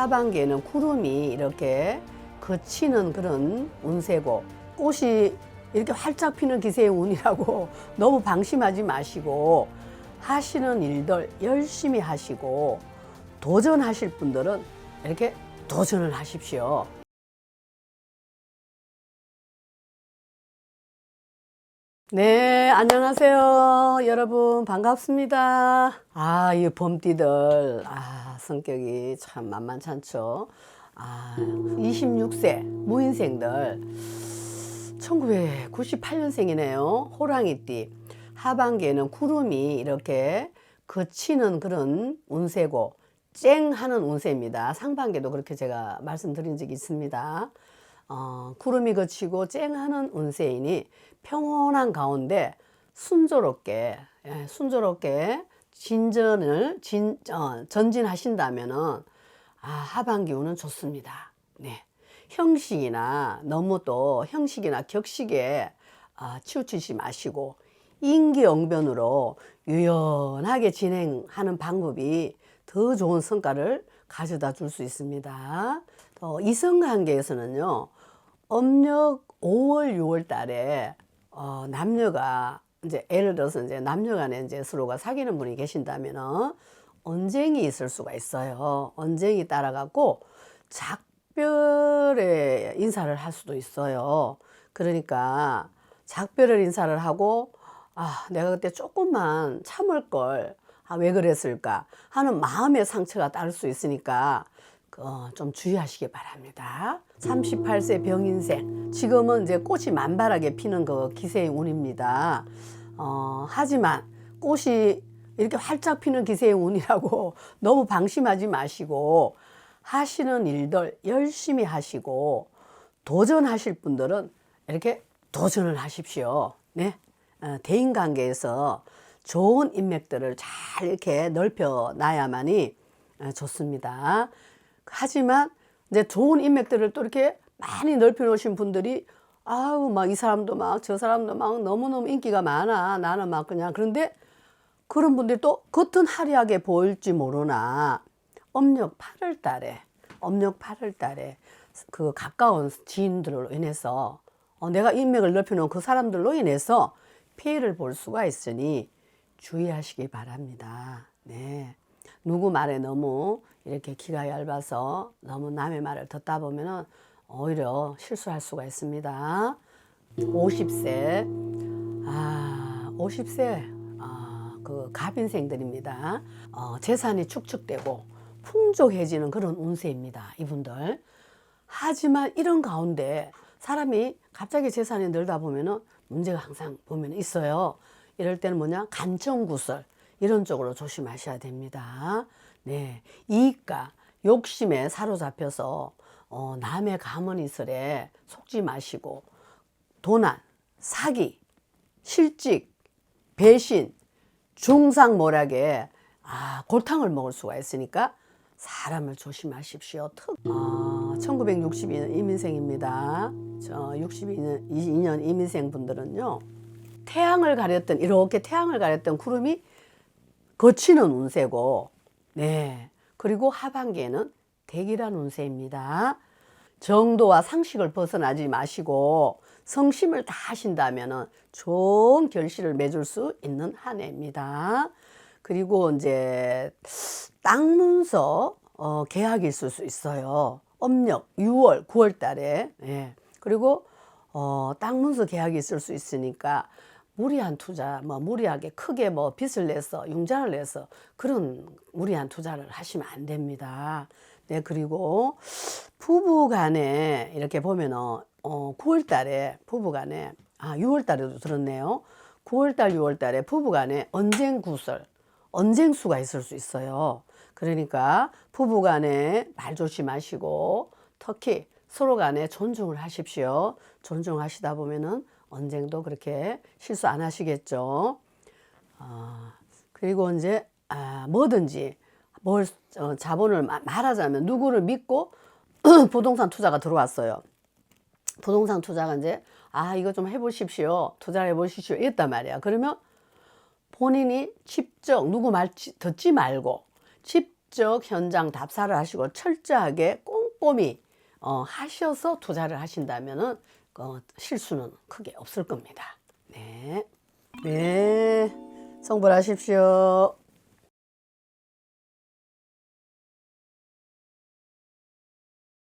하반기에는 구름이 이렇게 거치는 그런 운세고 꽃이 이렇게 활짝 피는 기세의 운이라고 너무 방심하지 마시고 하시는 일들 열심히 하시고 도전하실 분들은 이렇게 도전을 하십시오. 네, 안녕하세요. 여러분, 반갑습니다. 아, 이 범띠들, 아, 성격이 참 만만찮죠. 아, 26세 무인생들, 1998년생이네요. 호랑이띠. 하반기에는 구름이 이렇게 거치는 그런 운세고, 쨍 하는 운세입니다. 상반기에도 그렇게 제가 말씀드린 적이 있습니다. 어, 구름이 거치고 쨍하는 운세이니 평온한 가운데 순조롭게 예, 순조롭게 진전을 진, 어, 전진하신다면은 아, 하반기 운은 좋습니다. 네. 형식이나 너무 또 형식이나 격식에 아, 치우치지 마시고 인기응변으로 유연하게 진행하는 방법이 더 좋은 성과를 가져다 줄 수 있습니다. 또 이성 관계에서는요, 음력 5월, 6월 달에 어, 남녀가 이제 예를 들어서 이제 남녀 간에 이제 서로가 사귀는 분이 계신다면은 언쟁이 있을 수가 있어요. 언쟁이 따라갖고 작별의 인사를 할 수도 있어요. 그러니까 작별을 인사를 하고 아, 내가 그때 조금만 참을 걸. 아, 왜 그랬을까? 하는 마음의 상처가 따를 수 있으니까 어, 좀 주의하시기 바랍니다. 38세 병인생. 지금은 이제 꽃이 만발하게 피는 그 기세의 운입니다. 어, 하지만 꽃이 이렇게 활짝 피는 기세의 운이라고 너무 방심하지 마시고 하시는 일들 열심히 하시고 도전하실 분들은 이렇게 도전을 하십시오. 네. 어, 대인 관계에서 좋은 인맥들을 잘 이렇게 넓혀 놔야만이 어, 좋습니다. 하지만 이제 좋은 인맥들을 또 이렇게 많이 넓혀 놓으신 분들이 아우 막 이 사람도 막 저 사람도 막 너무너무 인기가 많아 나는 막 그냥 그런데 그런 분들이 또 겉은 화려하게 보일지 모르나 음력 8월 달에 음력 8월 달에 그 가까운 지인들로 인해서 어, 내가 인맥을 넓혀 놓은 그 사람들로 인해서 피해를 볼 수가 있으니 주의하시기 바랍니다. 네. 누구 말에 너무 이렇게 기가 얇아서 너무 남의 말을 듣다 보면은 오히려 실수할 수가 있습니다. 50세, 아, 50세, 아, 그 갑인생들입니다. 어, 재산이 축축되고 풍족해지는 그런 운세입니다. 이분들. 하지만 이런 가운데 사람이 갑자기 재산이 늘다 보면은 문제가 항상 보면 있어요. 이럴 때는 뭐냐? 간청구설. 이런 쪽으로 조심하셔야 됩니다. 네. 이익과 욕심에 사로잡혀서 어, 남의 가문이설에 속지 마시고 도난, 사기, 실직, 배신, 중상모략에 아, 골탕을 먹을 수가 있으니까 사람을 조심하십시오. 특, 어, 1962년 이민생입니다. 저 62년 2년 이민생 분들은요. 태양을 가렸던 이렇게 태양을 가렸던 구름이 거치는 운세고, 네. 그리고 하반기에는 대기란 운세입니다. 정도와 상식을 벗어나지 마시고 성심을 다 하신다면 좋은 결실을 맺을 수 있는 한 해입니다. 그리고 이제 땅 문서 어, 계약이 있을 수 있어요. âm력 6월, 9월 달에. 예. 그리고 어, 땅 문서 계약이 있을 수 있으니까 무리한 투자, 뭐 무리하게 크게 뭐 빚을 내서 융자를 내서 그런 무리한 투자를 하시면 안 됩니다. 네, 그리고 부부 간에 이렇게 보면은 어, 9월 달에 부부 간에 아, 6월 달에도 들었네요. 9월 달, 6월 달에 부부 간에 언쟁 구설, 언쟁수가 있을 수 있어요. 그러니까 부부 간에 말 조심하시고 특히 서로 간에 존중을 하십시오. 존중하시다 보면은 언쟁도 그렇게 실수 안 하시겠죠. 어, 그리고 이제 아, 뭐든지 뭘 어, 자본을 마- 말하자면 누구를 믿고 부동산 투자가 들어왔어요. 부동산 투자가 이제 아 이거 좀 해보십시오. 투자를 해보십시오. 이랬단 말이야. 그러면 본인이 직접 누구 말 지- 듣지 말고 직접 현장 답사를 하시고 철저하게 꼼꼼히 어, 하셔서 투자를 하신다면은 어, 실수는 크게 없을 겁니다. 네, 네, 성불하십시오.